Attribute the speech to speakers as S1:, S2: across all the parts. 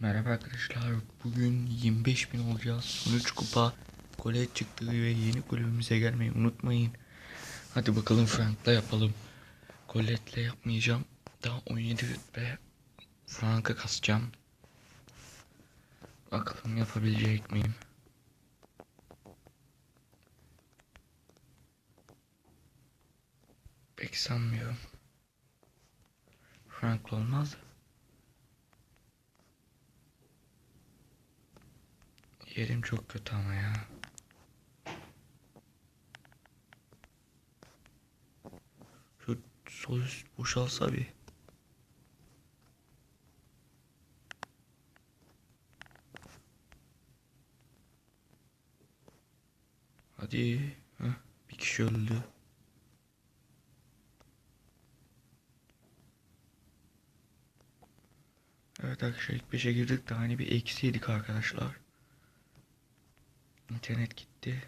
S1: Merhaba arkadaşlar. Bugün 25 bin olacağız. Son 3 kupa gole çıktı ve yeni kulübümüze gelmeyi unutmayın. Hadi bakalım Frank'la yapalım. Colette'le yapmayacağım. Daha 17 rütbe Frank'a kasacağım. Bakalım yapabilecek miyim? Pek sanmıyorum. Frank'la olmaz. Yerim çok kötü ama ya. Şu sol üst boşalsa bir. Hadi. Heh, bir kişi öldü. Evet arkadaşlar ilk 5'e girdik de hani bir eksi yedik arkadaşlar. İnternet gitti.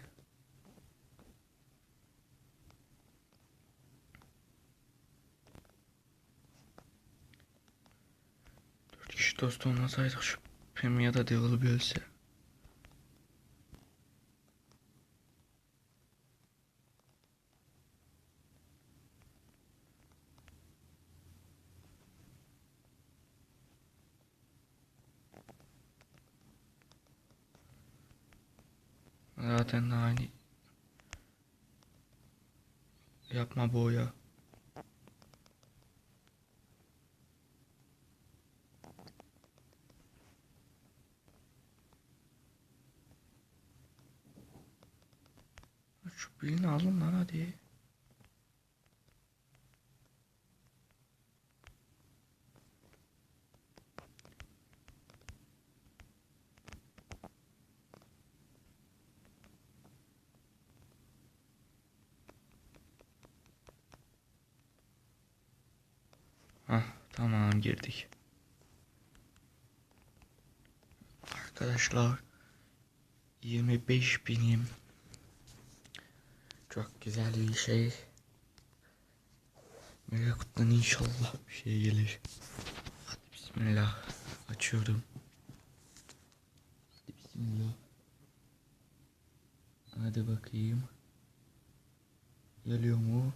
S1: Dört kişi dost olmasaydık şu Pemi ya da Devil bir Zaten daha hani yapma boya. Şu birini alın lan hadi. Girdik. Arkadaşlar 25 binim. Çok güzel bir şey. Mega kutudan inşallah bir şey gelir. Hadi bismillah. Açıyorum. Hadi bismillah. Hadi bakayım. Geliyor mu?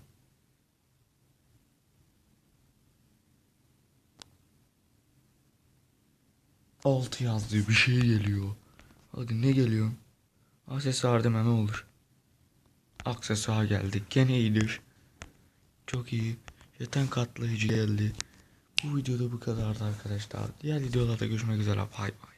S1: Altı yazdığı bir şey geliyor. Hadi ne geliyor? Aksesuar deme ne olur. Aksesuar geldi. Gene iyidir. Çok iyi. Jeton katlayıcı geldi. Bu videoda bu kadardı arkadaşlar. Diğer videolarda görüşmek üzere. Bay bay.